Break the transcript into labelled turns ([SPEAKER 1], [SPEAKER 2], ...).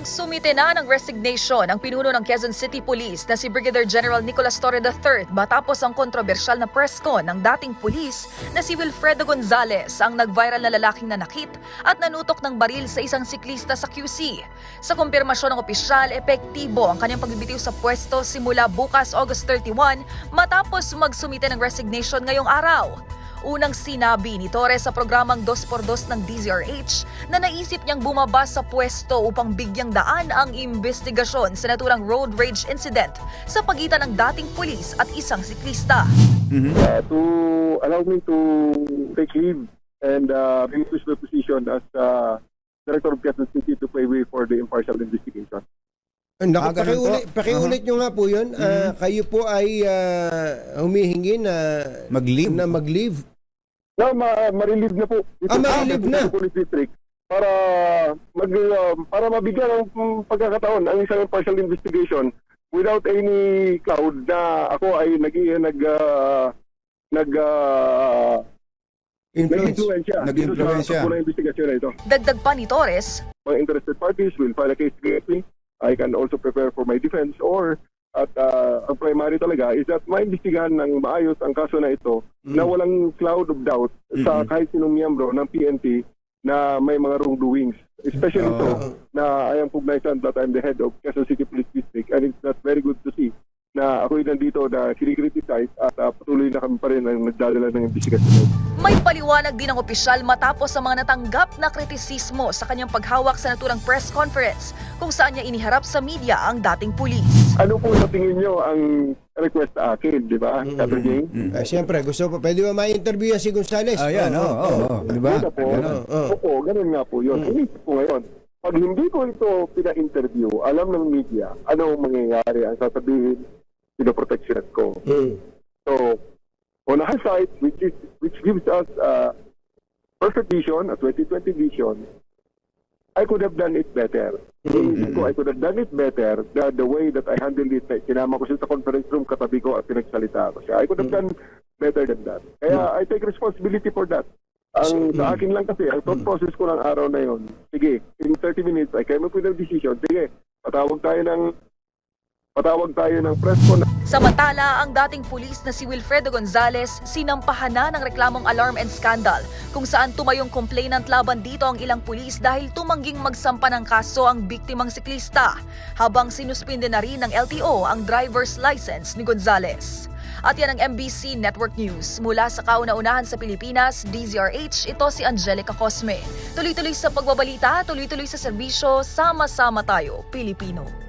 [SPEAKER 1] Nagsumite na ng resignation ang pinuno ng Quezon City Police na si Brigadier General Nicolas Torre III matapos ang kontrobersyal na press con ng dating pulis na si Wilfredo Gonzales ang nag-viral na lalaking nanakit at nanutok ng baril sa isang siklista sa QC. Sa kumpirmasyon ng opisyal, epektibo ang kanyang pagbibitiw sa pwesto simula bukas August 31 matapos magsumite ng resignation ngayong araw. Unang sinabi ni Torres sa programang 2x2 ng DZRH na naisip niyang bumaba sa pwesto upang bigyang daan ang investigasyon sa naturang road rage incident sa pagitan ng dating pulis at isang siklista.
[SPEAKER 2] uh, to allow me to take leave and uh, relinquish my position as uh, Director of Quezon City to pay way for the impartial investigation.
[SPEAKER 3] Naku,
[SPEAKER 4] Ah,
[SPEAKER 3] pakiulit,
[SPEAKER 4] po.
[SPEAKER 3] pakiulit nyo nga po yun. Ah, kayo po ay ah, humihingi na
[SPEAKER 4] Mag-leave.
[SPEAKER 3] na mag-leave.
[SPEAKER 2] Na ma- ma-relieve na po. ito
[SPEAKER 3] Ah,
[SPEAKER 2] sa
[SPEAKER 3] ma-relieve na.
[SPEAKER 2] City Police District para mag uh, para mabigyan ng pagkakataon ang isang impartial investigation without any cloud na ako ay nag nag uh, nag uh,
[SPEAKER 3] Influence.
[SPEAKER 2] nag-influensya
[SPEAKER 4] Nag-influensya.
[SPEAKER 2] sa pagkulang investigasyon na ito.
[SPEAKER 1] Dagdag pa ni Torres,
[SPEAKER 2] mga interested parties will file a case against me. I can also prepare for my defense or at uh, ang primary talaga is that maimbestigahan ng maayos ang kaso na ito na walang cloud of doubt sa kahit sinong miyembro ng PNP na may mga wrongdoings. Especially
[SPEAKER 4] Oo.
[SPEAKER 2] ito na I am cognizant that I'm the head of Quezon City Police District and it's not very good to see na ako'y nandito na sinikriticize at uh, patuloy na kami pa rin ang nagdadala ng investigasyon.
[SPEAKER 1] may paliwanag din ang opisyal matapos sa mga natanggap na kritisismo sa kanyang paghawak sa naturang press conference kung saan niya iniharap sa media ang dating pulis.
[SPEAKER 2] Ano po sa tingin nyo ang request sa akin, di ba, Captain Jing?
[SPEAKER 3] Ah, Siyempre, gusto po. Pwede ba ma-interview yan si Gonzales?
[SPEAKER 4] Ayan, oo, oo, oo. Di ba?
[SPEAKER 2] Po.
[SPEAKER 4] Ganun.
[SPEAKER 3] Oo.
[SPEAKER 2] Opo, ganun nga po yun. Inisip ko ngayon, pag hindi ko ito pina-interview, alam ng media, ano ang mangyayari, ang sasabihin, ko.
[SPEAKER 3] Mm.
[SPEAKER 2] So, on hindsight, which is which gives us a perfect vision, a 2020 vision, I could have done it better. Inisip ko, I could have done it better the, the way that I handled it. Kinama ko siya sa conference room, katabi ko at pinagsalita ko siya. I could have done better than that. Kaya I take responsibility for that. Ang sa akin lang kasi, ang thought process ko ng araw na yon, sige, in 30 minutes, I came up with a decision, sige, patawag tayo ng patawag tayo ng press con
[SPEAKER 1] Samantala, ang dating pulis na si Wilfredo Gonzales sinampahan na ng reklamong alarm and scandal kung saan tumayong complainant laban dito ang ilang pulis dahil tumangging magsampa ng kaso ang biktimang siklista habang sinuspinde na rin ng LTO ang driver's license ni Gonzales. At yan ang MBC Network News. Mula sa kauna-unahan sa Pilipinas, DZRH, ito si Angelica Cosme. Tuloy-tuloy sa pagbabalita, tuloy-tuloy sa serbisyo, sama-sama tayo, Pilipino.